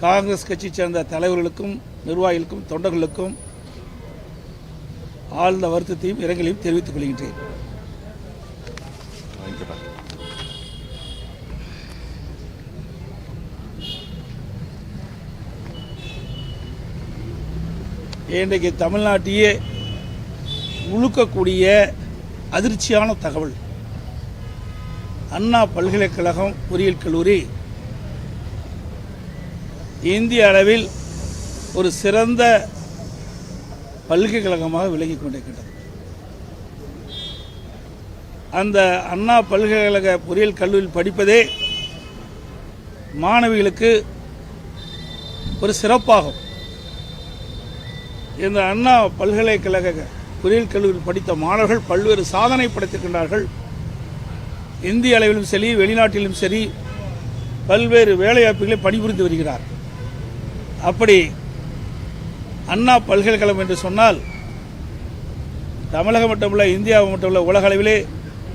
காங்கிரஸ் கட்சி சேர்ந்த தலைவர்களுக்கும் நிர்வாகிகளுக்கும் தொண்டர்களுக்கும் ஆழ்ந்த வருத்தத்தையும் இரங்கலையும் தெரிவித்துக் கொள்கின்றேன். இன்றைக்கு தமிழ்நாட்டையே உழுக்கக்கூடிய அதிர்ச்சியான தகவல். அண்ணா பல்கலைக்கழகம் பொறியியல் கல்லூரி இந்திய அளவில் ஒரு சிறந்த பல்கலைக்கழகமாக விளங்கிக் கொண்டிருக்கின்றது. அந்த அண்ணா பல்கலைக்கழக பொறியியல் கல்லூரியில் படிப்பதே மாணவிகளுக்கு ஒரு சிறப்பாகும். இந்த அண்ணா பல்கலைக்கழக பொறியியல் கல்லூரியில் படித்த மாணவர்கள் பல்வேறு சாதனை படைத்திருக்கின்றார்கள். இந்திய அளவிலும் சரி வெளிநாட்டிலும் சரி பல்வேறு வேலைவாய்ப்புகளை பணிபுரிந்து வருகிறார்கள் அப்படி அண்ணா பல்கலைக்கழகம் என்று சொன்னால் தமிழகம் மட்டுமல்ல இந்தியா மட்டுமல்ல உலக அளவிலே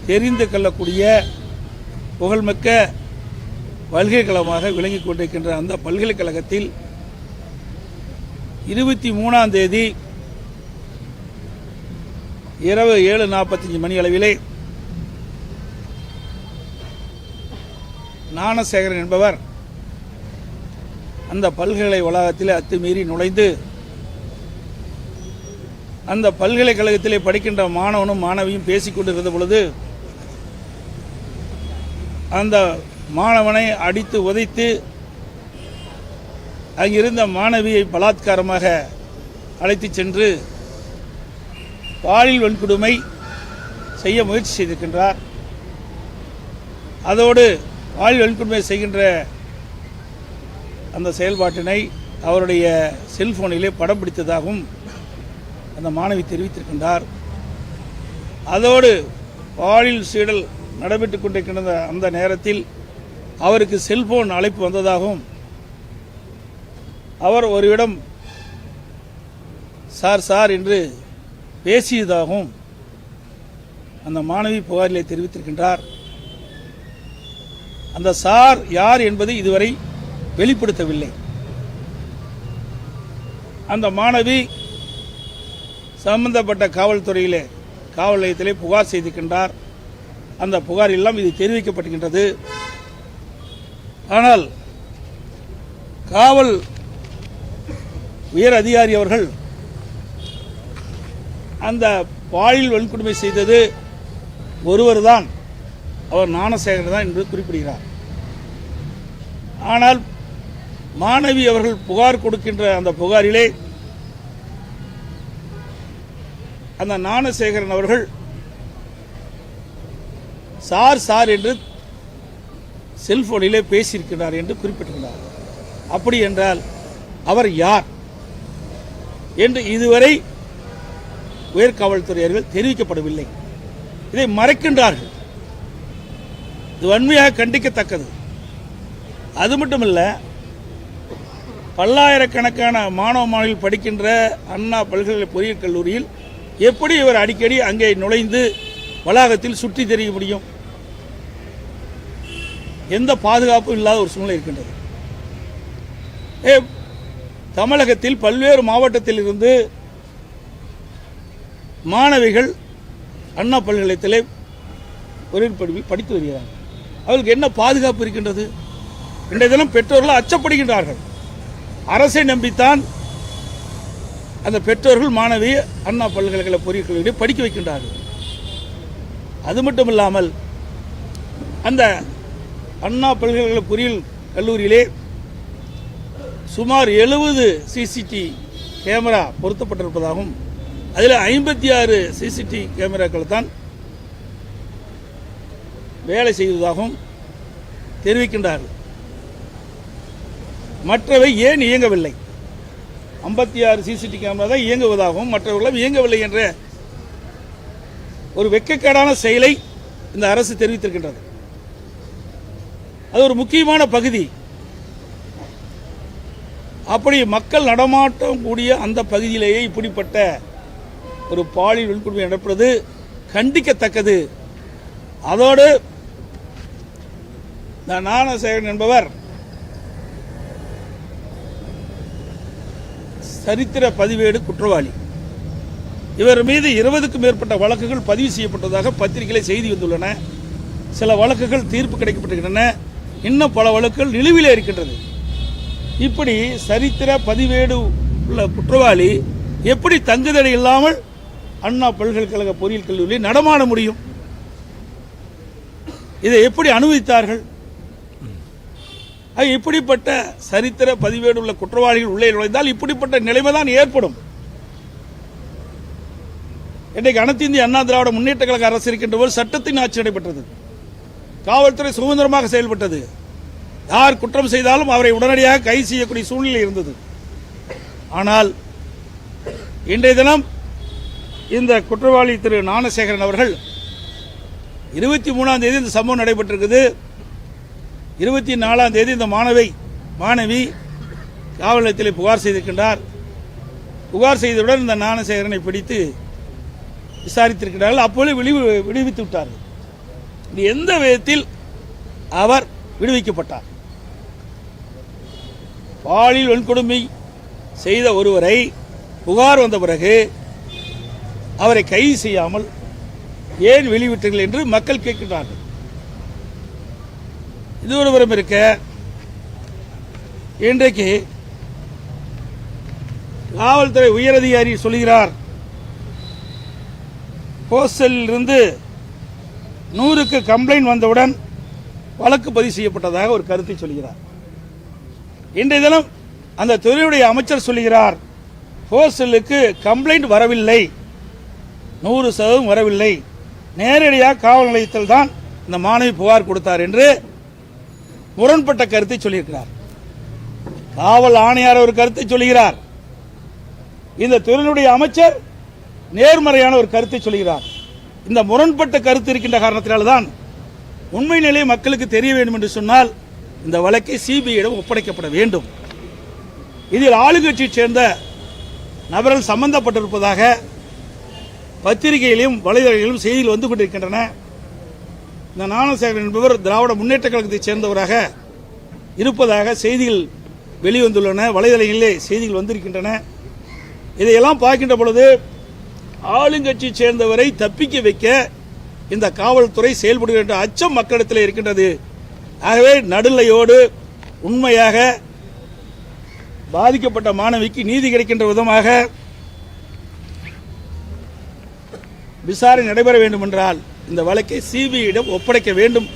தெரிந்து கொள்ளக்கூடிய புகழ்மிக்க பல்கலைக்கழகமாக விளங்கிக் கொண்டிருக்கின்ற அந்த பல்கலைக்கழகத்தில் இருபத்தி மூணாம் தேதி இரவு ஏழு நாற்பத்தஞ்சு மணி அளவிலே ஞானசேகரன் என்பவர் அந்த பல்கலை வளாகத்தில் அத்துமீறி நுழைந்து அந்த பல்கலைக்கழகத்திலே படிக்கின்ற மாணவனும் மாணவியும் பேசிக் கொண்டிருந்த பொழுது அந்த மாணவனை அடித்து உதைத்து அங்கிருந்த மாணவியை பலாத்காரமாக அழைத்துச் சென்று பாலியல் வன்கொடுமை செய்ய முயற்சி செய்திருக்கின்றார். அதோடு பாலியல் வன்கொடுமை செய்கின்ற அந்த செயல்பாட்டினை அவருடைய செல்போனிலே படம் பிடித்ததாகவும் அந்த மாணவி தெரிவித்திருக்கின்றார். அதோடு பாலியல் சீடல் நடைபெற்றுக் கொண்டிருக்கின்ற அந்த நேரத்தில் அவருக்கு செல்போன் அழைப்பு வந்ததாகவும் அவர் ஒருவிடம் சார் சார் என்று பேசியதாகவும் அந்த மாணவி புகாரிலே தெரிவித்திருக்கின்றார். அந்த சார் யார் என்பது இதுவரை வெளிப்படுத்தவில்லை. அந்த மாணவி சம்பந்தப்பட்ட காவல்துறையிலே காவல் நிலையத்திலே புகார் செய்திருக்கின்றார். அந்த புகார் எல்லாம் இது தெரிவிக்கப்படுகின்றது ஆனால் காவல் உயர் அதிகாரி அவர்கள் அந்த பாலியல் வன்கொடுமை செய்தது ஒருவர் தான் அவர் ஞானசேகர் தான் என்று குறிப்பிடுகிறார். ஆனால் மாணவி அவர்கள் புகார் கொடுக்கின்ற அந்த புகாரிலே அந்த ஞானசேகரன் அவர்கள் சார் சார் என்று செல்போனிலே பேசியிருக்கிறார் என்று குறிப்பிட்டிருக்கிறார். அப்படி என்றால் அவர் யார்? என்று இதுவரை உயர்காவல்துறையர்கள் தெரிவிக்கப்படவில்லை. இதை மறைக்கின்றார்கள். இது வன்மையாக கண்டிக்கத்தக்கது. அது மட்டுமல்ல பல்லாயிரக்கணக்கான மாணவ மாணவிகள் படிக்கின்ற அண்ணா பல்கலை பொறியியல் கல்லூரியில் எப்படி இவர் அடிக்கடி அங்கே நுழைந்து வளாகத்தில் சுற்றி தெரிய முடியும்? எந்த பாதுகாப்பும் இல்லாத ஒரு சூழ்நிலை இருக்கின்றது. ஏ, தமிழகத்தில் பல்வேறு மாவட்டத்தில் இருந்து மாணவிகள் அண்ணா பல்கலைக்கழகத்திலே பொறியியல் படிப்பில் படித்து வருகிறார்கள். அவர்களுக்கு என்ன பாதுகாப்பு இருக்கின்றது? இன்றைய தினம் பெற்றோர்கள் அச்சப்படுகின்றார்கள். அரசை நம்பித்தான் அந்த பெற்றோர்கள் மாணவி அண்ணா பல்கலைக்கழக பொறியியல் படிக்க வைக்கின்றார்கள். அது மட்டும் இல்லாமல் அந்த அண்ணா பல்கலைக்கழக பொறியியல் கல்லூரியிலே சுமார் எழுபது சிசிடி கேமரா பொருத்தப்பட்டிருப்பதாகவும் அதில் ஐம்பத்தி ஆறு சிசிடி கேமராக்கள் தான் வேலை செய்வதாகவும் தெரிவிக்கின்றார்கள். மற்றவை ஏன் இயங்கவில்லை? ஐம்பத்தி ஆறு சிசிடி கேமரா தான் இயங்குவதாகவும் மற்றவர்களும் இயங்கவில்லை என்ற ஒரு வெக்கக்கேடான செயலை இந்த அரசு தெரிவித்திருக்கின்றது. அது ஒரு முக்கியமான பகுதி. அப்படி மக்கள் நடமாட்டம் கூடிய அந்த பகுதியிலேயே இப்படிப்பட்ட ஒரு பாலியல் வன்கொடுமை நடப்பது கண்டிக்கத்தக்கது. அதோடு இந்த என்பவர் சரித்திர பதிவேடு குற்றவாளி. இவர் மீது இருபதுக்கும் மேற்பட்ட வழக்குகள் பதிவு செய்யப்பட்டதாக பத்திரிகையில் செய்தி வந்துள்ளன. சில வழக்குகள் தீர்ப்பு கிடைக்கப்பட்டிருக்கின்றன. இன்னும் பல வழக்குகள் நிலுவிலே இருக்கின்றது. இப்படி சரித்திர பதிவேடு உள்ள குற்றவாளி எப்படி தங்குதடை இல்லாமல் அண்ணா பல்கலைக்கழக பொறியியல் கல்லூரியில் நடமாட முடியும்? இதை எப்படி அனுமதித்தார்கள்? இப்படிப்பட்ட சரித்திர பதிவேடு உள்ள குற்றவாளிகள் உள்ளே நுழைந்தால் இப்படிப்பட்ட நிலைமை தான் ஏற்படும். இன்றைக்கு அனைத்து இந்திய அண்ணா திராவிட முன்னேற்ற கழக அரசு இருக்கின்ற போது சட்டத்தின் ஆட்சி நடைபெற்றது. காவல்துறை சுதந்திரமாக செயல்பட்டது. யார் குற்றம் செய்தாலும் அவரை உடனடியாக கைது செய்யக்கூடிய சூழ்நிலை இருந்தது. ஆனால் இன்றைய தினம் இந்த குற்றவாளி திரு ஞானசேகரன் அவர்கள் இருபத்தி மூணாம் தேதி இந்த சம்பவம் நடைபெற்றிருக்குது. இருபத்தி நாலாம் தேதி இந்த மாணவி மாணவி காவல் நிலையத்தில் புகார் செய்திருக்கின்றார். புகார் செய்தவுடன் இந்த ஞானசேகரனை பிடித்து விசாரித்திருக்கிறார்கள் அப்பொழுது விடுவி விடுவித்து விட்டார்கள் இது எந்த விதத்தில் அவர் விடுவிக்கப்பட்டார்? பாலியல் வன்கொடுமை செய்த ஒருவரை புகார் வந்த பிறகு அவரை கைது செய்யாமல் ஏன் வெளிவிட்டீர்கள் என்று மக்கள் கேட்கின்றார்கள். இது ஒருவரும் இருக்க. இன்றைக்கு காவல்துறை உயரதிகாரி சொல்கிறார் ஹோஸ்டலில் இருந்து நூறுக்கு கம்ப்ளைண்ட் வந்தவுடன் வழக்கு பதிவு செய்யப்பட்டதாக ஒரு கருத்தை சொல்கிறார் இன்றைய தினம் அந்த துறையுடைய அமைச்சர் சொல்கிறார் ஹோஸ்டலுக்கு கம்ப்ளைண்ட் வரவில்லை. நூறு சதவீதம் வரவில்லை. நேரடியாக காவல் நிலையத்தில் தான் இந்த மாணவி புகார் கொடுத்தார் என்று முரண்பட்ட கருத்தை சொல்லியிருக்கிறார். காவல் ஆணையார் ஒரு கருத்தை சொல்கிறார் இந்த துறையினுடைய அமைச்சர் நேர்மறையான ஒரு கருத்தை சொல்கிறார் இந்த முரண்பட்ட கருத்து இருக்கின்ற காரணத்தினால்தான் உண்மை நிலையை மக்களுக்கு தெரிய வேண்டும் என்று சொன்னால் இந்த வழக்கை சிபிஐயிடம் ஒப்படைக்கப்பட வேண்டும். இதில் ஆளுங்கட்சியைச் சேர்ந்த நபர்கள் சம்பந்தப்பட்டிருப்பதாக பத்திரிகையிலும் வலைதளங்களிலும் செய்திகள் வந்து கொண்டிருக்கின்றன. இந்த ஞானசேகரன் என்பவர் திராவிட முன்னேற்ற கழகத்தைச் சேர்ந்தவராக இருப்பதாக செய்திகள் வெளிவந்துள்ளன. வலைதளங்களிலே செய்திகள் வந்திருக்கின்றன. இதையெல்லாம் பார்க்கின்ற பொழுது ஆளுங்கட்சி சேர்ந்தவரை தப்பிக்க வைக்க இந்த காவல்துறை செயல்படுகின்ற அச்சம் மக்களிடத்தில் இருக்கின்றது. ஆகவே நடுநிலையோடு உண்மையாக பாதிக்கப்பட்ட மாணவிக்கு நீதி கிடைக்கின்ற விதமாக விசாரணை நடைபெற வேண்டுமென்றால் இந்த வழக்கை சிபிஐயிடம் ஒப்படைக்க வேண்டும்.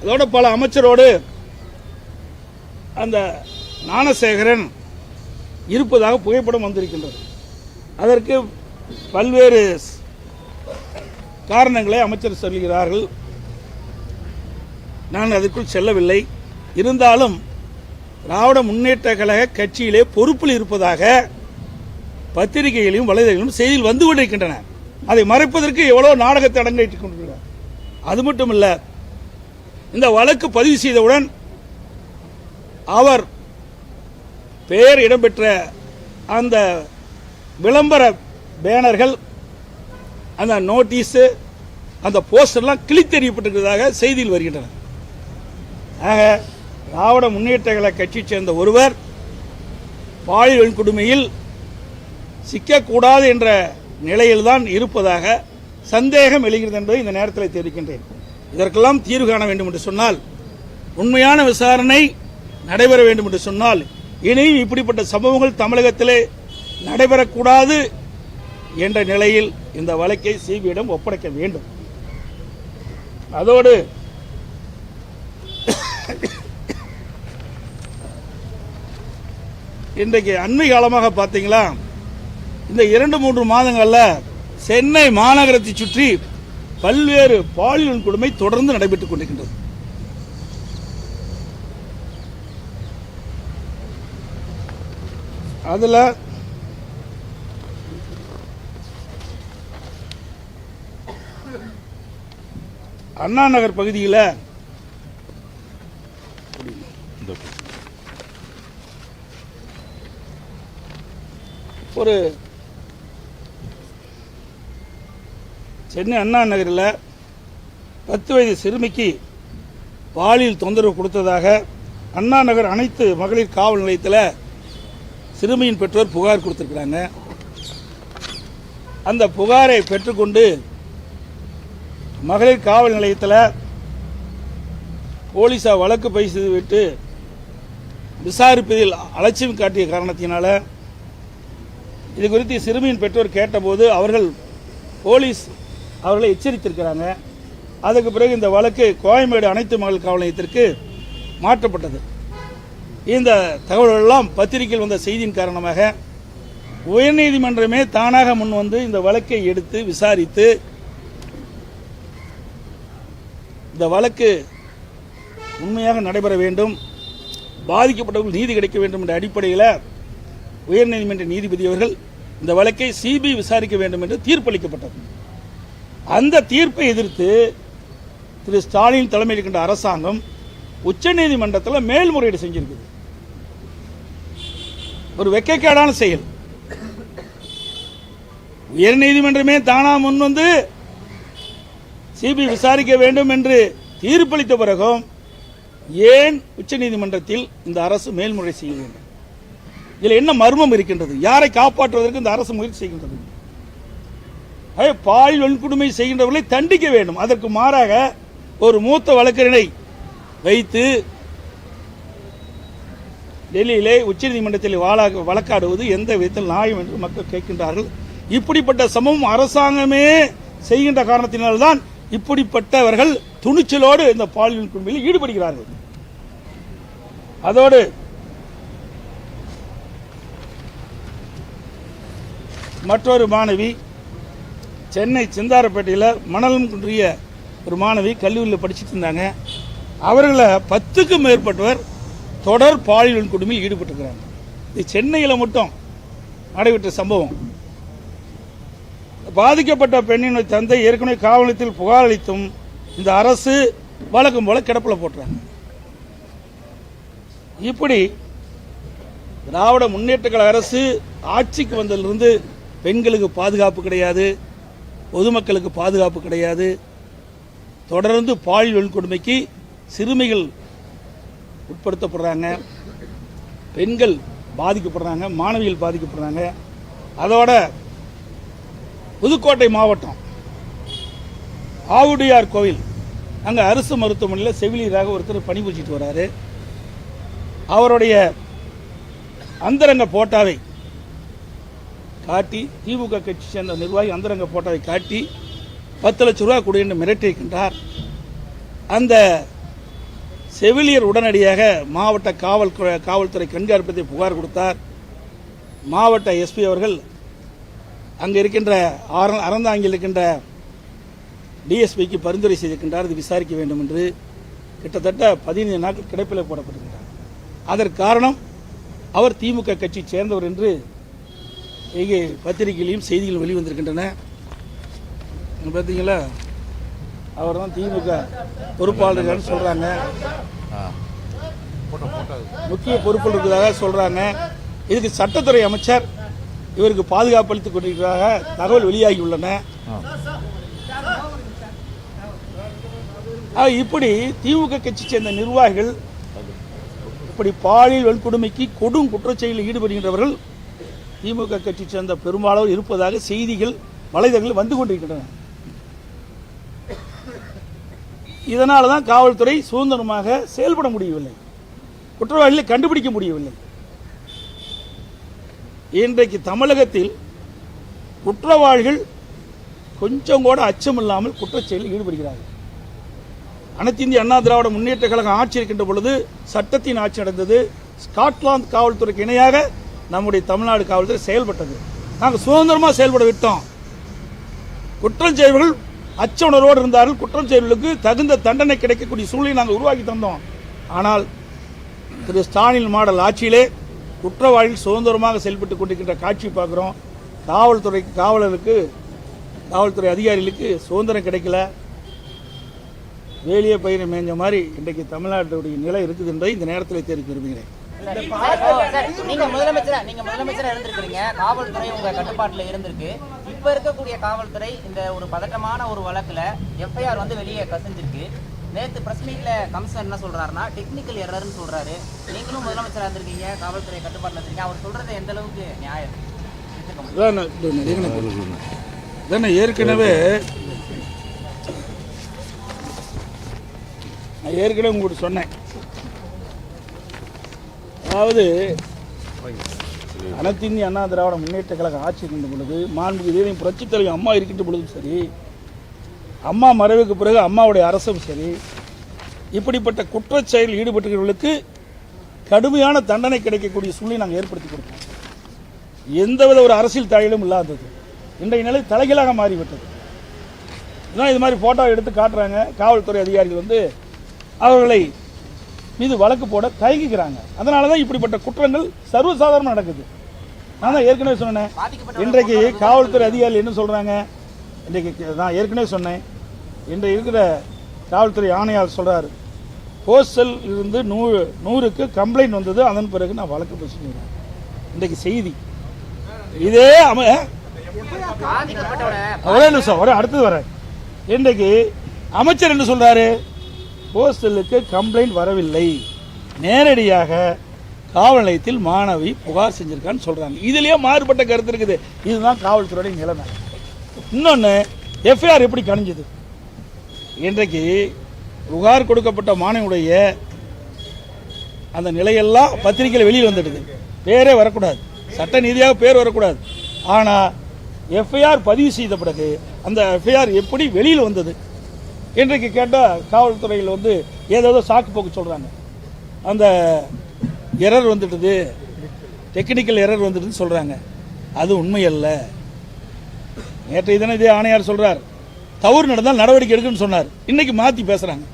அதோட பல அமைச்சரோடு அந்த ஞானசேகரன் இருப்பதாக புகைப்படம் வந்திருக்கின்றது. அதற்கு பல்வேறு காரணங்களை அமைச்சர் சொல்கிறார்கள். நான் அதற்குள் செல்லவில்லை. இருந்தாலும் திராவிட முன்னேற்ற கழக கட்சியிலே பொறுப்பில் இருப்பதாக பத்திரிகைகளையும் வலைதளங்களும் செய்தியில் வந்து கொண்டிருக்கின்றன. அதை மறைப்பதற்கு எவ்வளோ நாடகத்தை அடங்கிட்டு கொண்டிருக்கிறார். அது மட்டும் இல்லை இந்த வழக்கு பதிவு செய்தவுடன் அவர் பெயர் இடம்பெற்ற அந்த விளம்பர பேனர்கள் அந்த நோட்டீஸு அந்த போஸ்டர்லாம் கிழித்தெறியப்பட்டிருக்கிறதாக செய்தியில் வருகின்றன. ஆக திராவிட முன்னேற்ற கழக கட்சியைச் சேர்ந்த ஒருவர் பாலியல் கொடுமையில் சிக்கக்கூடாது என்ற நிலையில்தான் இருப்பதாக சந்தேகம் எழுகிறது என்பதை இந்த நேரத்தில் தெரிவிக்கின்றேன். இதற்கெல்லாம் தீர்வு காண வேண்டும் என்று சொன்னால் உண்மையான விசாரணை நடைபெற வேண்டும் என்று சொன்னால் இனியும் இப்படிப்பட்ட சம்பவங்கள் தமிழகத்திலே நடைபெறக்கூடாது என்ற நிலையில் இந்த வழக்கை சிபியிடம் ஒப்படைக்க வேண்டும். அதோடு இன்றைக்கு அண்மை காலமாக பார்த்தீங்களா? இந்த இரண்டு மூன்று மாதங்களில் சென்னை மாநகரத்தை சுற்றி பல்வேறு பாலியல் கொடுமை தொடர்ந்து நடைபெற்றுக் கொண்டிருக்கின்றது. அதில் அண்ணா நகர் பகுதியில் ஒரு சென்னை அண்ணா நகரில் பத்து வயது சிறுமிக்கு பாலியல் தொந்தரவு கொடுத்ததாக அண்ணா நகர் அனைத்து மகளிர் காவல் நிலையத்தில் சிறுமியின் பெற்றோர் புகார் கொடுத்துருக்குறாங்க. அந்த புகாரை பெற்றுக்கொண்டு மகளிர் காவல் நிலையத்தில் போலீஸார் வழக்கு பதிவு செய்துவிட்டு விசாரிப்பதில் அலட்சியம் காட்டிய காரணத்தினால இது குறித்து சிறுமியின் பெற்றோர் கேட்டபோது அவர்கள் போலீஸ் அவர்களை எச்சரித்திருக்கிறாங்க. அதுக்கு பிறகு இந்த வழக்கு கோயம்பேடு அனைத்து மகள் காவல் நிலையத்திற்கு மாற்றப்பட்டது. இந்த தகவல்களெல்லாம் பத்திரிகையில் வந்த செய்தியின் காரணமாக உயர்நீதிமன்றமே தானாக முன் வந்து இந்த வழக்கை எடுத்து விசாரித்து இந்த வழக்கு உண்மையாக நடைபெற வேண்டும் பாதிக்கப்பட்டவர்கள் நீதி கிடைக்க வேண்டும் என்ற அடிப்படையில் உயர்நீதிமன்ற நீதிபதி அவர்கள் இந்த வழக்கை சிபிஐ விசாரிக்க வேண்டும் என்று தீர்ப்பளிக்கப்பட்டது. அந்த தீர்ப்பை எதிர்த்து திரு ஸ்டாலின் தலைமையில் இருக்கின்ற அரசாங்கம் உச்சநீதிமன்றத்தில் மேல்முறையீடு செஞ்சிருக்குது. ஒரு வெக்கைக்கேடான செயல். உயர் நீதிமன்றமே தானா முன் வந்து சிபிஐ விசாரிக்க வேண்டும் என்று தீர்ப்பளித்த பிறகும் ஏன் உச்சநீதிமன்றத்தில் இந்த அரசு மேல்முறை செய்ய வேண்டும்? இதில் என்ன மர்மம் இருக்கின்றது? யாரை காப்பாற்றுவதற்கு இந்த அரசு முயற்சி செய்கின்றது? பாலியல் வன்கொடுமை செய்கின்றவர்களை தண்டிக்க வேண்டும். அதற்கு மாறாக ஒரு மூத்த வழக்கறிஞரை வைத்து டெல்லியிலே உச்சநீதிமன்றத்தில் வாழா- வழக்காடுவது எந்த விதத்தில் நியாயம் என்று மக்கள் கேட்கின்றார்கள். இப்படிப்பட்ட சமம் அரசாங்கமே செய்கின்ற காரணத்தினால்தான் இப்படிப்பட்டவர்கள் துணிச்சலோடு இந்த பாலியல் குழுமையில் ஈடுபடுகிறார்கள். அதோடு மற்றொரு மாணவி சென்னை சிந்தாரப்பேட்டையில் மணலம் குன்றிய ஒரு மாணவி கல்லூரியில் படிச்சுட்டு இருந்தாங்க. அவர்களை பத்துக்கும் மேற்பட்டவர் தொடர் பாலியல் கொடுமையில் ஈடுபட்டிருக்கிறாங்க. இது சென்னையில் மட்டும் நடைபெற்ற சம்பவம். பாதிக்கப்பட்ட பெண்ணின் தந்தை ஏற்கனவே காவலத்தில் புகார் அளித்தும் இந்த அரசு வழக்கம் போல கிடப்பில் போட்டுறாங்க. இப்படி திராவிட முன்னேற்ற கழக அரசு ஆட்சிக்கு வந்ததிலிருந்து பெண்களுக்கு பாதுகாப்பு கிடையாது. பொதுமக்களுக்கு பாதுகாப்பு கிடையாது. தொடர்ந்து பாலியல் வன்கொடுமைக்கு சிறுமிகள் உட்படுத்தப்படுறாங்க. பெண்கள் பாதிக்கப்படுறாங்க மாணவிகள் பாதிக்கப்படுறாங்க. அதோட புதுக்கோட்டை மாவட்டம் ஆவுடையார் கோவில். அங்கே அரசு மருத்துவமனையில் செவிலியராக ஒருத்தர் பணிபுரிச்சிட்டு வராரு. அவருடைய அந்தரங்க போட்டாவை காட்டி திமுக கட்சி சேர்ந்த நிர்வாகி அந்தரங்க போட்டதை காட்டி பத்து லட்ச ரூபா கொடு என்று மிரட்டியிருக்கின்றார். அந்த செவிலியர் உடனடியாக மாவட்ட காவல் காவல்துறை கண்காணிப்பதை புகார் கொடுத்தார். மாவட்ட எஸ்பி அவர்கள் அங்கே இருக்கின்ற ஆர- அறந்தாங்கில் இருக்கின்ற டிஎஸ்பிக்கு பரிந்துரை செய்திருக்கின்றார். இது விசாரிக்க வேண்டும் என்று கிட்டத்தட்ட பதினைந்து நாட்கள் கிடைப்பில் போடப்பட்டிருக்கிறார். அதற்கு காரணம் அவர் திமுக கட்சி சேர்ந்தவர் என்று இங்கே பத்திரிகையிலையும் செய்திகள் வெளிவந்திருக்கின்றன. பார்த்தீங்களா அவர் தான் திமுக பொறுப்பாளர்கள் சொல்கிறாங்க முக்கிய பொறுப்பில் இருக்கிறதாக சொல்கிறாங்க இதுக்கு சட்டத்துறை அமைச்சர் இவருக்கு பாதுகாப்பு அளித்துக் கொண்டிருக்கிறதாக தகவல் வெளியாகி உள்ளன இப்படி திமுக கட்சி சேர்ந்த நிர்வாகிகள் இப்படி பாலியல் வன்கொடுமைக்கு கொடும் குற்றச்செயலில் ஈடுபடுகின்றவர்கள் திமுக கட்சி சேர்ந்த பெரும்பாலோர் இருப்பதாக செய்திகள் வலைதளங்களில் வந்து கொண்டிருக்கின்றன. இதனால தான் காவல்துறை சுதந்திரமாக செயல்பட முடியவில்லை. குற்றவாளிகளை கண்டுபிடிக்க முடியவில்லை. இன்றைக்கு தமிழகத்தில் குற்றவாளிகள் கொஞ்சம் கூட அச்சம் இல்லாமல் குற்றச்செயலில் ஈடுபடுகிறார்கள். அனைத்து இந்திய அண்ணா திராவிட முன்னேற்ற கழகம் ஆட்சி இருக்கின்ற பொழுது சட்டத்தின் ஆட்சி நடந்தது. ஸ்காட்லாந்து காவல்துறைக்கு இணையாக நம்முடைய தமிழ்நாடு காவல்துறை செயல்பட்டது. நாங்கள் சுதந்திரமாக செயல்பட விட்டோம். குற்றம் செய்வர்கள் அச்ச உணர்வோடு இருந்தார்கள். குற்றம் செய்வர்களுக்கு தகுந்த தண்டனை கிடைக்கக்கூடிய சூழ்நிலை நாங்கள் உருவாக்கி தந்தோம். ஆனால் திரு ஸ்டாலின் மாடல் ஆட்சியிலே குற்றவாளிகள் சுதந்திரமாக செயல்பட்டு கொண்டிருக்கின்ற காட்சி பார்க்குறோம். காவல்துறை காவலருக்கு காவல்துறை அதிகாரிகளுக்கு சுதந்திரம் கிடைக்கல. வேலிய பயிரை மேய்ஞ்ச மாதிரி இன்றைக்கு தமிழ்நாட்டுடைய நிலை இருக்குது என்பதை இந்த நேரத்தில் தெரிவித்து விரும்புகிறேன். சார், நீங்க முதலமைச்சரா நீங்க முதலமைச்சரா இருந்திருக்கிறீங்க. காவல்துறை உங்க கட்டுப்பாட்டுல இருந்திருக்கு இப்ப இருக்கக்கூடிய காவல்துறை இந்த ஒரு பதட்டமான ஒரு வழக்குல எஃப்ஐஆர் வந்து வெளியே கசிஞ்சிருக்கு. நேத்து பிரஸ் மீட்ல கமிஷனர் என்ன சொல்றாருன்னா டெக்னிக்கல் எரர்னு சொல்றாரு. நீங்களும் முதலமைச்சரா இருந்திருக்கீங்க காவல்துறை கட்டுப்பாட்டுல இருக்கீங்க அவர் சொல்றது எந்த அளவுக்கு நியாயம்? ஏற்கனவே- ஏற்கனவே உங்களுக்கு சொன்னேன். அதாவது அனைத்திந்திய அண்ணா திராவிட முன்னேற்ற கழகம் ஆட்சி இருக்கின்ற பொழுது மாண்புக்கு தேவையும் புரட்சித் தலைவர் அம்மா இருக்கின்ற பொழுதும் சரி அம்மா மறைவுக்கு பிறகு அம்மாவுடைய அரசும் சரி இப்படிப்பட்ட குற்றச்செயலில் ஈடுபட்டுகிறவர்களுக்கு கடுமையான தண்டனை கிடைக்கக்கூடிய சூழ்நிலை நாங்கள் ஏற்படுத்தி கொடுத்தோம். எந்தவித ஒரு அரசியல் தலையிலும் இல்லாதது. இன்றைய நிலை தலைகீழாக மாறிவிட்டது. இதான் இது மாதிரி ஃபோட்டோ எடுத்து காட்டுறாங்க. காவல்துறை அதிகாரிகள் வந்து அவர்களை மீது வழக்கு போட தயங்கிக்கிறாங்க அதனால தான் இப்படிப்பட்ட குற்றங்கள் சர்வசாதாரணமாக நடக்குது. நான் தான் ஏற்கனவே சொன்னேன். இன்றைக்கு காவல்துறை அதிகாரிகள் என்ன சொல்றாங்க? இன்றைக்கு நான் ஏற்கனவே சொன்னேன். இன்றைக்கு இருக்கிற காவல்துறை ஆணையாளர் சொல்றாரு. ஹோஸ்டல் இருந்து நூறு நூறுக்கு கம்ப்ளைண்ட் வந்தது. அதன் பிறகு நான் வழக்கு பேசுகிறேன் இன்றைக்கு செய்தி. இதே அம ஒரே நிமிஷம் ஒரே அடுத்தது வரேன். இன்றைக்கு அமைச்சர் என்ன சொல்றாரு? ஹோஸ்டலுக்கு கம்ப்ளைண்ட் வரவில்லை. நேரடியாக காவல் நிலையத்தில் மாணவி புகார் செஞ்சுருக்கான்னு சொல்கிறாங்க இதுலேயே மாறுபட்ட கருத்து இருக்குது. இதுதான் காவல்துறையுடைய நிலைமை. இன்னொன்று எஃப்ஐஆர் எப்படி கணிஞ்சது? இன்றைக்கு புகார் கொடுக்கப்பட்ட மாணவியுடைய அந்த நிலையெல்லாம் பத்திரிகையில் வெளியில் வந்துடுது. பேரே வரக்கூடாது. சட்ட நீதியாக பேர் வரக்கூடாது. ஆனால் எஃப்ஐஆர் பதிவு செய்த பிறகு அந்த எஃப்ஐஆர் எப்படி வெளியில் வந்தது? இன்றைக்கு கேட்டால் காவல்துறையில் வந்து ஏதேதோ சாக்கு போக்கு சொல்கிறாங்க அந்த எரர் வந்துடுது. டெக்னிக்கல் எரர் வந்துடுதுன்னு சொல்கிறாங்க அது உண்மையல்ல. நேற்றைய தினம் இதே ஆணையார் சொல்றார். தவறு நடந்தால் நடவடிக்கை எடுக்குன்னு சொன்னார். இன்னைக்கு மாற்றி பேசுகிறாங்க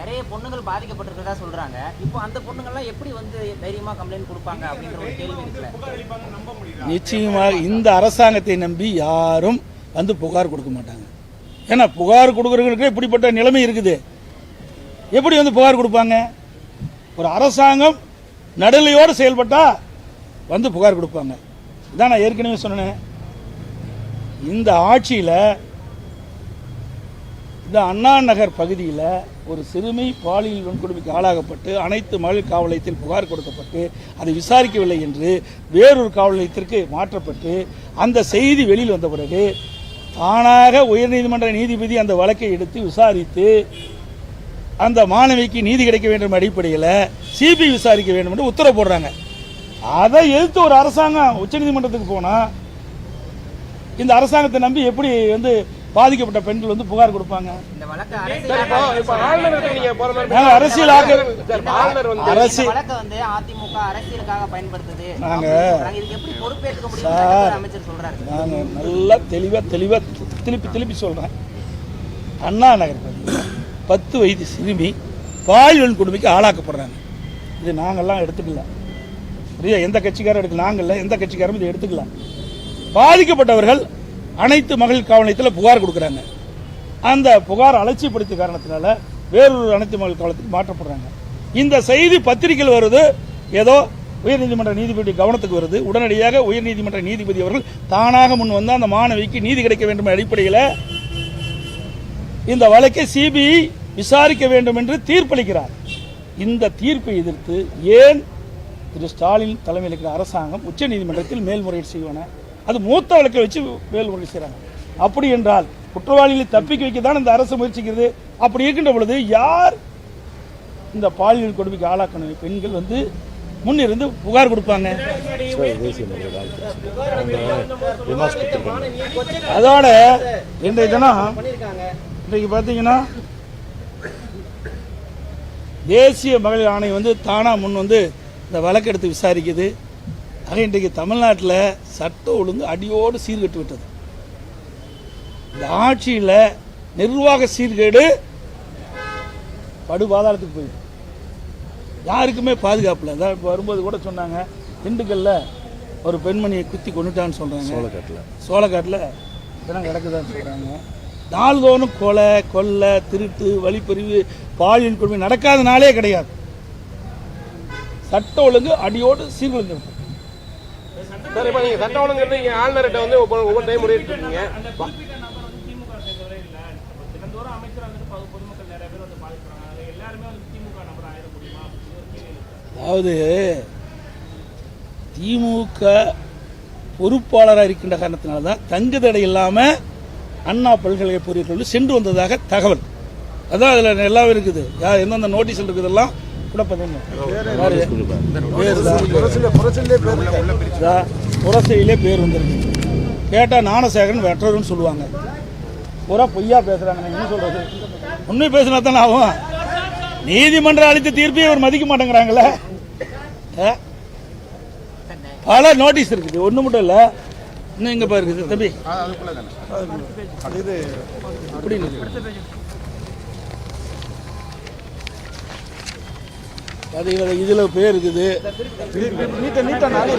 நிறைய பொண்ணுகள் பாதிக்கப்பட்டிருக்கிறதா சொல்றாங்க. இப்போ அந்த பொண்ணுங்கள்லாம் எப்படி வந்து தைரியமா கம்ப்ளைண்ட் கொடுப்பாங்க அப்படின்ற ஒரு கேள்வி நிச்சயமாக இந்த அரசாங்கத்தை நம்பி யாரும் வந்து புகார் கொடுக்க மாட்டாங்க. ஏன்னா புகார் கொடுக்குறவங்களுக்கு இப்படிப்பட்ட நிலைமை இருக்குது. எப்படி வந்து புகார் கொடுப்பாங்க? ஒரு அரசாங்கம் நடுநிலையோடு செயல்பட்டா வந்து புகார் கொடுப்பாங்க. இதான் நான் ஏற்கனவே சொன்னேன். இந்த ஆட்சியில் இந்த அண்ணா நகர் பகுதியில் ஒரு சிறுமி பாலியல் வன்கொடுமைக்கு ஆளாகப்பட்டு அனைத்து மகளிர் காவல் நிலையத்தில் புகார் கொடுக்கப்பட்டு அதை விசாரிக்கவில்லை என்று வேறொரு காவல் நிலையத்திற்கு மாற்றப்பட்டு அந்த செய்தி வெளியில் வந்த பிறகு தானாக உயர்நீதிமன்ற நீதிபதி அந்த வழக்கை எடுத்து விசாரித்து அந்த மாணவிக்கு நீதி கிடைக்க வேண்டும் அடிப்படையில் சிபிஐ விசாரிக்க வேண்டும் என்று உத்தரவு போடுறாங்க. அதை எதிர்த்து ஒரு அரசாங்கம் உச்சநீதிமன்றத்துக்கு போனால் இந்த அரசாங்கத்தை நம்பி எப்படி வந்து பாதிக்கப்பட்ட பெண்கள் வந்து புகார் கொடுப்பாங்க. இந்த வழக்கு இப்போ இப்போ ஆளுநருக்கு நீங்க போற மாதிரி நாங்க அரசியல் அரசியல் நாங்க- நல்லா தெளிவாக தெளிவாக திருப்பி திருப்பி சொல்கிறேன் அண்ணா நகர் பத்து வயது சிறுமி பாலியல் கொடுமைக்கு ஆளாக்கப்படுறாங்க. இது நாங்கள்லாம் எடுத்துக்கல. புரியுதா எந்த கட்சிக்காரும் எடுக்கல நாங்கள்ல எந்த கட்சிக்காரும் இதை எடுத்துக்கல. பாதிக்கப்பட்டவர்கள் அனைத்து மகளிர் காவல் நிலையத்தில் புகார் கொடுக்குறாங்க. அந்த புகார் அலட்சியப்படுத்திய காரணத்தினால வேறொரு அனைத்து மகளிர் காவலத்துக்கு மாற்றப்படுறாங்க. இந்த செய்தி பத்திரிகையில் வருது. ஏதோ உயர்நீதிமன்ற நீதிபதி கவனத்துக்கு வருது. உடனடியாக உயர்நீதிமன்ற நீதிபதி அவர்கள் தானாக முன் வந்து அந்த மாணவிக்கு நீதி கிடைக்க வேண்டும் அடிப்படையில் இந்த வழக்கை சிபிஐ விசாரிக்க வேண்டும் என்று தீர்ப்பளிக்கிறார். இந்த தீர்ப்பை எதிர்த்து ஏன் திரு ஸ்டாலின் தலைமையில் இருக்கிற அரசாங்கம் உச்சநீதிமன்றத்தில் மேல்முறையீடு செய்வன? அது மூத்த வழக்கை வச்சு மேல்முறையீடு செய்கிறாங்க அப்படி என்றால் குற்றவாளிகளை தப்பிக்க வைக்க தான் இந்த அரசு முயற்சிக்கிறது. அப்படி இருக்கின்ற பொழுது யார் இந்த பாலியல் கொடுமைக்கு ஆளாக்கணும்? பெண்கள் வந்து முன்னிருந்து புகார் கொடுப்பாங்க. அதோட இன்றைய தினம் இன்றைக்கு பார்த்தீங்கன்னா தேசிய மகளிர் ஆணையம் வந்து தானாக முன் வந்து இந்த வழக்கெடுத்து விசாரிக்குது. ஆக இன்றைக்கு தமிழ்நாட்டில் சட்ட ஒழுங்கு அடியோடு சீர்கெட்டு விட்டது. இந்த ஆட்சியில் நிர்வாக சீர்கேடு படுபாதாளத்துக்கு போயிடுது. யாருக்குமே பாதுகாப்பு இல்லை அதான் இப்போ வரும்போது கூட சொன்னாங்க திண்டுக்கல்ல ஒரு பெண்மணியை குத்தி கொண்டுட்டான்னு சொல்கிறாங்க சோளக்காட்டில். சோளக்காட்டில் இதெல்லாம் கிடக்குதான்னு சொல்கிறாங்க நாள்தோறும் கொலை கொள்ளை திருட்டு வழிப்பறிவு பாலியல் கொடுமை நடக்காத நாளே கிடையாது. சட்ட ஒழுங்கு அடியோடு விட்டது. சார் இப்போ நீங்கள் சட்ட ஒழுங்கிறது நீங்கள் ஆளுநர்கிட்ட வந்து ஒவ்வொரு டைம் முறையிட்டு அதாவது திமுக பொறுப்பாளராக இருக்கின்ற காரணத்தினால தான் தங்கு தடை இல்லாமல் அண்ணா பல்கலைக்கழக பொறியியல் சென்று வந்ததாக தகவல். அதான் அதில் எல்லாமே இருக்குது. யார் எந்தெந்த நோட்டீஸ் இருக்குதெல்லாம் புரசையிலே பேர் வந்திருக்கு. கேட்டால் ஞானசேகரன் வெற்றர்னு சொல்லுவாங்க. பூரா பொய்யா பேசுறாங்க நான் என்ன சொல்றது? உண்மை பேசினா தானே ஆகும். நீதிமன்றம் அளித்த தீர்ப்பை அவர் மதிக்க மாட்டேங்கிறாங்களே? பல நோட்டீஸ் இருக்குது. ஒண்ணு மட்டும் இல்ல. இன்னும் எங்க பாருக்குது தம்பி? அப்படி அது இதுல பேர் இருக்குது நீட்ட நீட்ட நாளே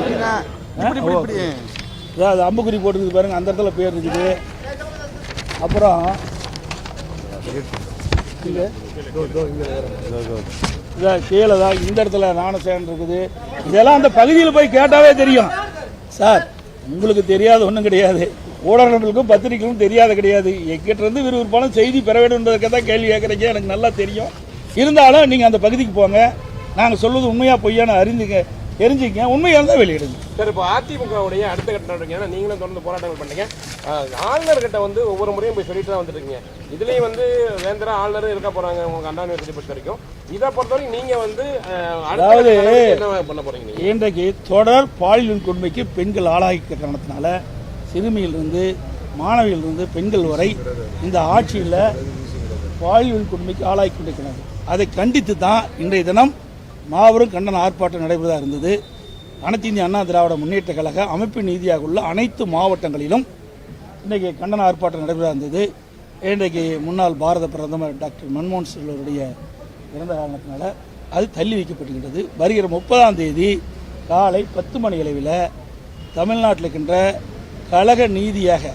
இதான் அது அம்புக்குறி போட்டுருக்குது பாருங்க அந்த இடத்துல பேர் இருக்குது. அப்புறம் இதான் கீழே தான் இந்த இடத்துல நாணசேன் இருக்குது. இதெல்லாம் அந்த பகுதியில் போய் கேட்டாவே தெரியும். சார் உங்களுக்கு தெரியாத ஒன்றும் கிடையாது. ஊடகங்களுக்கும் பத்திரிகைகளும் தெரியாத கிடையாது. எங்கிட்ட இருந்து விறுவிறுப்பான செய்தி பெற வேண்டும் என்பதற்காக தான் கேள்வி கேட்குறீங்க. எனக்கு நல்லா தெரியும். இருந்தாலும் நீங்கள் அந்த பகுதிக்கு போங்க. நாங்கள் சொல்வது உண்மையா பொய்யான்னு அறிந்துங்க தெரிஞ்சுக்கங்க உண்மையாக இருந்தால் வெளியிடுங்க. சார் இப்போ அதிமுகவுடைய அடுத்த கட்ட நடவடிக்கை ஏன்னா நீங்களும் தொடர்ந்து போராட்டங்கள் பண்ணீங்க. ஆஹ், ஆளுநர் கிட்ட வந்து ஒவ்வொரு முறையும் போய் சொல்லிட்டு தான் வந்துருக்கீங்க இதுலயும் வந்து வேந்தரா ஆளுநர் இருக்க போறாங்க உங்க அண்ணா யூனிவர்சிட்டி பொறுத்த வரைக்கும். இதை பொறுத்தவரைக்கும் நீங்க வந்து ஆஹ், அடுத்த அதாவது- என்ன பண்ண போறீங்க நீங்க? இன்றைக்கு தொடர் பாலியல் கொடுமைக்கு பெண்கள் ஆளாகிக்க காரணத்தினால சிறுமியிலிருந்து மாணவியிலிருந்து பெண்கள் வரை இந்த ஆட்சியில் பாலியல் கொடுமைக்கு ஆளாகி கொண்டிருக்கிறாங்க அதை கண்டித்து தான் இன்றைய தினம் மாபெரும் கண்டன ஆர்ப்பாட்டம் நடைபெறதாக இருந்தது. அனைத்து இந்திய அண்ணா திராவிட முன்னேற்ற கழக அமைப்பு நீதியாக உள்ள அனைத்து மாவட்டங்களிலும் இன்றைக்கு கண்டன ஆர்ப்பாட்டம் நடைபெறதாக இருந்தது. இன்றைக்கு முன்னாள் பாரத பிரதமர் டாக்டர் மன்மோகன் சிங் அவருடைய இறந்த காரணத்தினால அது தள்ளி வைக்கப்படுகின்றது வருகிற முப்பதாம் தேதி காலை பத்து மணி அளவில் தமிழ்நாட்டில் இருக்கின்ற கழக நீதியாக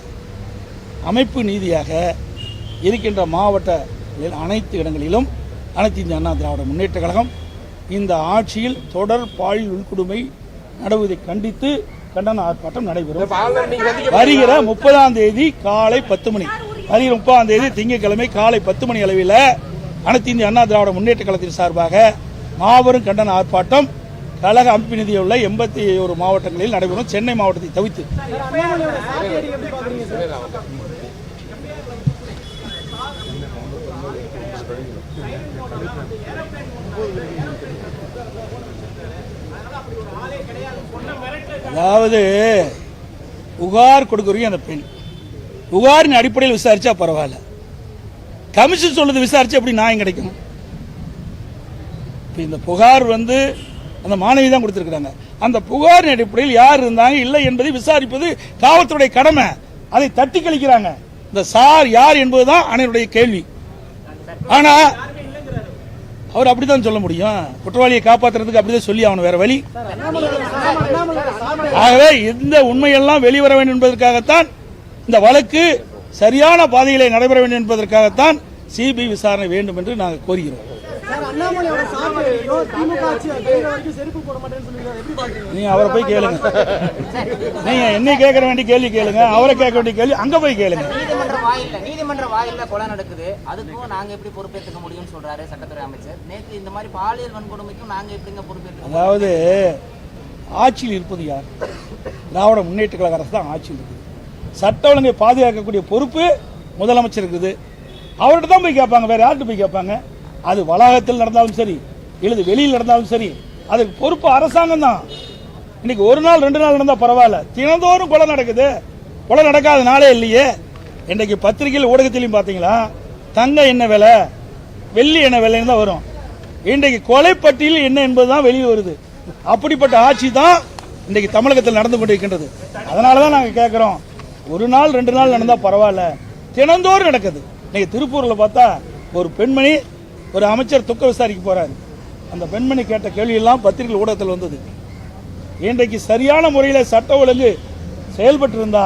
அமைப்பு நீதியாக இருக்கின்ற மாவட்ட அனைத்து இடங்களிலும் அனைத்து இந்திய அண்ணா திராவிட முன்னேற்ற கழகம் இந்த ஆட்சியில் தொடர் பாலியல் உள்கொடுமை நடவதை கண்டித்து கண்டன ஆர்ப்பாட்டம் நடைபெறும். வருகிற முப்பதாம் தேதி காலை பத்து மணி. வருகிற முப்பதாம் தேதி திங்கட்கிழமை காலை பத்து மணி அளவில் அனைத்து இந்திய அண்ணா திராவிட முன்னேற்ற கழகத்தின் சார்பாக மாபெரும் கண்டன ஆர்ப்பாட்டம் கழக அமைப்பு நிதியில் உள்ள எண்பத்தி ஒரு மாவட்டங்களில் நடைபெறும். சென்னை மாவட்டத்தை தவிர்த்து அதாவது புகார் கொடுக்குறீங்க அந்த பெண். புகாரின் அடிப்படையில் விசாரிச்சா பரவாயில்ல. கமிஷன் சொல்றது விசாரிச்சு எப்படி நியாயம் கிடைக்கும்? இந்த புகார் வந்து அந்த மாணவி தான் கொடுத்திருக்கிறாங்க. அந்த புகாரின் அடிப்படையில் யார் இருந்தாங்க இல்லை என்பதை விசாரிப்பது காவல்துறை கடமை. அதை தட்டி கழிக்கிறாங்க இந்த சார் யார் என்பதுதான் அனைவருடைய கேள்வி. ஆனா அவர் அப்படிதான் சொல்ல முடியும். குற்றவாளியை காப்பாற்றுறதுக்கு அப்படிதான் சொல்லி அவன் வேற வழி? ஆகவே இந்த உண்மையெல்லாம் வெளிவர வேண்டும் என்பதற்காகத்தான் இந்த வழக்கு சரியான பாதையிலே நடைபெற வேண்டும் என்பதற்காகத்தான் சிபிஐ விசாரணை வேண்டும் என்று நாங்கள் கோருகிறோம். அண்ணாமலையோட சாப்பிட்டு திமுக ஆட்சி அடிக்கிற வரைக்கும் செருப்பு போட மாட்டேன்னு சொல்லிருக்காரு எப்படி பாக்குறீங்க நீங்க அவரை போய் கேளுங்க. நீங்க என்னை கேட்கற வேண்டிய கேள்வி கேளுங்க. அவரை கேட்க வேண்டிய கேள்வி அங்க போய் கேளுங்க. நீதிமன்ற வாயில்ல நீதிமன்ற வாயில்ல கொலை நடக்குது. அதுக்கும் நாங்க எப்படி பொறுப்பேற்றுக்க முடியும்னு சொல்றாரு சட்டத்துறை அமைச்சர். நேற்று இந்த மாதிரி பாலியல் வன்கொடுமைக்கும் நாங்க எப்படிங்க பொறுப்பேற்றுக்க அதாவது ஆட்சியில் இருப்பது யார்? திராவிட முன்னேற்ற கழக அரசு தான் ஆட்சியில் இருக்குது. சட்ட ஒழுங்கை பாதுகாக்கக்கூடிய பொறுப்பு முதலமைச்சர் இருக்குது. அவர்கிட்ட தான் போய் கேட்பாங்க. வேற யார்கிட்ட போய் கேட்பாங்க? அது வளாகத்தில் நடந்தாலும் சரி இல்லது வெளியில் நடந்தாலும் சரி அதுக்கு பொறுப்பு அரசாங்கம் தான். இன்னைக்கு ஒரு நாள் ரெண்டு நாள் நடந்தால் பரவாயில்ல. தினந்தோறும் கொலை நடக்குது. கொலை நடக்காத நாளே இல்லையே. இன்றைக்கு பத்திரிகையில் ஊடகத்திலையும் பார்த்தீங்களா? தங்கம் என்ன விலை வெள்ளி என்ன விலைன்னு தான் வரும். இன்றைக்கு கொலைப்பட்டியல் என்ன என்பதுதான் வெளியே வருது. அப்படிப்பட்ட ஆட்சி தான் இன்றைக்கு தமிழகத்தில் நடந்து கொண்டிருக்கின்றது. அதனால தான் நாங்கள் கேட்குறோம் ஒரு நாள் ரெண்டு நாள் நடந்தால் பரவாயில்ல. தினந்தோறும் நடக்குது. இன்னைக்கு திருப்பூரில் பார்த்தா ஒரு பெண்மணி ஒரு அமைச்சர் துக்க விசாரிக்க போறாரு. அந்த பெண்மணி கேட்ட கேள்வியெல்லாம் பத்திரிகை ஊடகத்தில் வந்தது. இன்றைக்கு சரியான முறையில் சட்ட ஒழுங்கு செயல்பட்டு இருந்தா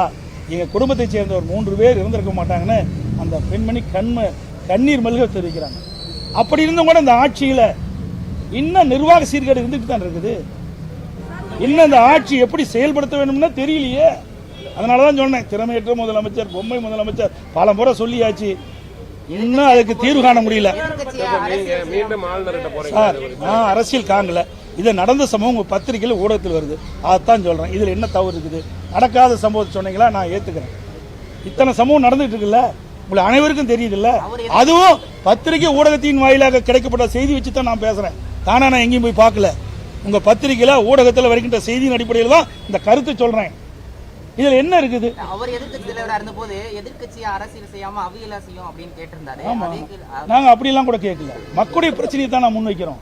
எங்க குடும்பத்தைச் சேர்ந்த ஒரு மூன்று பேர் இருந்திருக்க மாட்டாங்கன்னு அந்த பெண்மணி கண்ம கண்ணீர் மல்க தெரிவிக்கிறாங்க. அப்படி இருந்தும் கூட இந்த ஆட்சியில இன்னும் நிர்வாக சீர்கேடு இருந்துட்டு தான் இருக்குது. இன்னும் இந்த ஆட்சி எப்படி செயல்படுத்த வேணும்னா தெரியலையே. அதனால தான் சொன்னேன் திறமையற்ற முதலமைச்சர் பொம்மை முதலமைச்சர் பல முறை சொல்லியாச்சு. இன்னும் அதுக்கு தீர்வு காண முடியல. சார் நான் அரசியல் காங்கல இது நடந்த சம்பவம் உங்கள் பத்திரிகையில் ஊடகத்தில் வருது. அதான் சொல்கிறேன் இதில் என்ன தவறு இருக்குது? நடக்காத சம்பவத்தை சொன்னீங்களா? நான் ஏற்றுக்கிறேன் இத்தனை சம்பவம் நடந்துட்டு இருக்குல்ல? உங்களுக்கு அனைவருக்கும் தெரியுதுல்ல? அதுவும் பத்திரிகை ஊடகத்தின் வாயிலாக கிடைக்கப்பட்ட செய்தி வச்சு தான் நான் பேசுகிறேன் தானா நான் எங்கேயும் போய் பார்க்கல. உங்கள் பத்திரிகையில் ஊடகத்தில் வருகின்ற செய்தியின் அடிப்படையில் தான் இந்த கருத்தை சொல்கிறேன் இதில் என்ன இருக்குது? அவர் எதிர்க்கட்சி தலைவரா இருந்தபோது எதிர்க்கட்சியை அரசியல் செய்யாம அவியலா செய்யும் அப்படின்னு கேட்டிருந்தாரு. நாங்க அப்படிலாம் கூட கேட்கல. மக்களுடைய பிரச்சனையை தான் நான் முன்வைக்கிறோம்.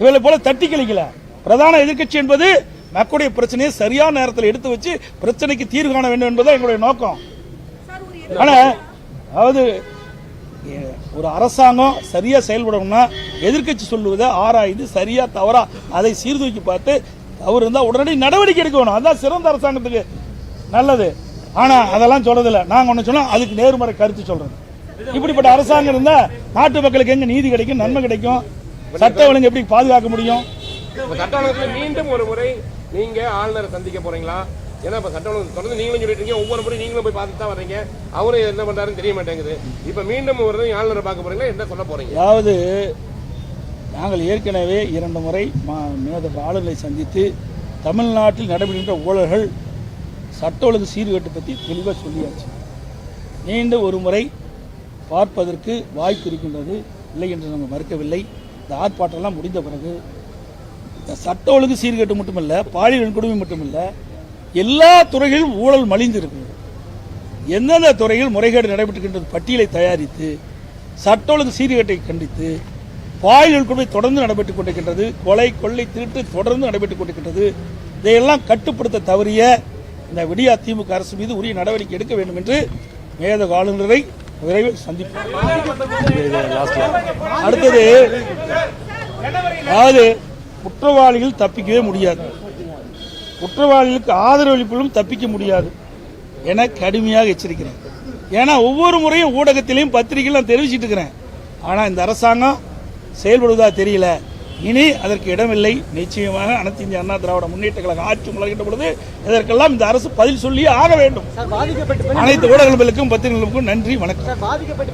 இவளை போல தட்டி கழிக்கல. பிரதான எதிர்க்கட்சி என்பது மக்களுடைய பிரச்சனையை சரியான நேரத்தில் எடுத்து வச்சு பிரச்சனைக்கு தீர்வு காண வேண்டும் என்பதுதான் எங்களுடைய நோக்கம். ஆனா அதாவது ஒரு அரசாங்கம் சரியா செயல்படணும்னா எதிர்க்கட்சி சொல்லுவதை ஆராய்ந்து சரியா தவறா அதை சீர்தூக்கி பார்த்து அவர் இருந்தா உடனடி நடவடிக்கை எடுக்கணும். அதான் சிறந்த அரசாங்கத்துக்கு நல்லது. ஆனா அதெல்லாம் சொல்றதில்ல. நாங்க ஒண்ணு சொன்னா அதுக்கு நேர்மறை கருத்து சொல்றோம் இப்படிப்பட்ட அரசாங்கம் இருந்தா நாட்டு மக்களுக்கு எங்க நீதி கிடைக்கும் நன்மை கிடைக்கும்? சட்ட ஒழுங்கு எப்படி பாதுகாக்க முடியும்? மீண்டும் ஒரு முறை நீங்க ஆளுநரை சந்திக்க போறீங்களா? ஏன்னா இப்ப சட்ட ஒழுங்கு தொடர்ந்து நீங்களும் சொல்லிட்டு இருக்கீங்க. ஒவ்வொரு முறை நீங்களும் போய் பார்த்துட்டு தான் வர்றீங்க. அவரு என்ன பண்றாருன்னு தெரிய மாட்டேங்குது. இப்ப மீண்டும் ஒரு ஆளுநரை பார்க்க போறீங்களா? என்ன சொல்ல போறீங்க? அதாவது நாங்கள் ஏற்கனவே இரண்டு முறை ஆளுநரை சந்தித்து தமிழ்நாட்டில் நடைபெறுகின்ற ஊழல்கள் சட்ட ஒழுங்கு சீர்கேட்டை பற்றி தெளிவாக சொல்லியாச்சு. நீண்ட ஒரு முறை பார்ப்பதற்கு வாய்ப்பு இருக்கின்றது. இல்லை என்று நாங்கள் மறுக்கவில்லை. இந்த ஆர்ப்பாட்டம்லாம் முடிந்த பிறகு இந்த சட்ட ஒழுங்கு சீர்கேட்டு மட்டுமல்ல பாலியல் வன்கொடுமை மட்டுமல்ல எல்லா துறைகளிலும் ஊழல் மலிந்திருக்கிறது. எந்தெந்த துறையில் முறைகேடு நடைபெற்றுகின்றது பட்டியலை தயாரித்து சட்ட ஒழுங்கு சீர்கேட்டை கண்டித்து பாலியல் கொடுமை தொடர்ந்து நடைபெற்றுக் கொண்டிருக்கின்றது கொலை கொள்ளை திருட்டு தொடர்ந்து நடைபெற்றுக் கொண்டிருக்கின்றது இதையெல்லாம் கட்டுப்படுத்த தவறிய இந்த விடியா திமுக அரசு மீது உரிய நடவடிக்கை எடுக்க வேண்டும் என்று மேதக ஆளுநரை விரைவில் சந்திப்போம். அடுத்தது அதாவது குற்றவாளிகள் தப்பிக்கவே முடியாது. குற்றவாளிகளுக்கு ஆதரவளிப்பிலும் தப்பிக்க முடியாது என கடுமையாக எச்சரிக்கிறேன். ஏன்னா ஒவ்வொரு முறையும் ஊடகத்திலையும் பத்திரிகையில் நான் தெரிவிச்சிட்டு இருக்கிறேன். ஆனால் இந்த அரசாங்கம் செயல்படுவதா தெரியல. இனி அதற்கு இடமில்லை. நிச்சயமாக அனைத்து இந்திய அண்ணா திராவிட முன்னேற்ற கழகம் ஆட்சி முளைகின்ற பொழுது இதற்கெல்லாம் இந்த அரசு பதில் சொல்லியே ஆக வேண்டும். அனைத்து ஊடகங்களுக்கும் பத்திரிகைகளுக்கும் நன்றி வணக்கம். பாதிக்கப்பட்ட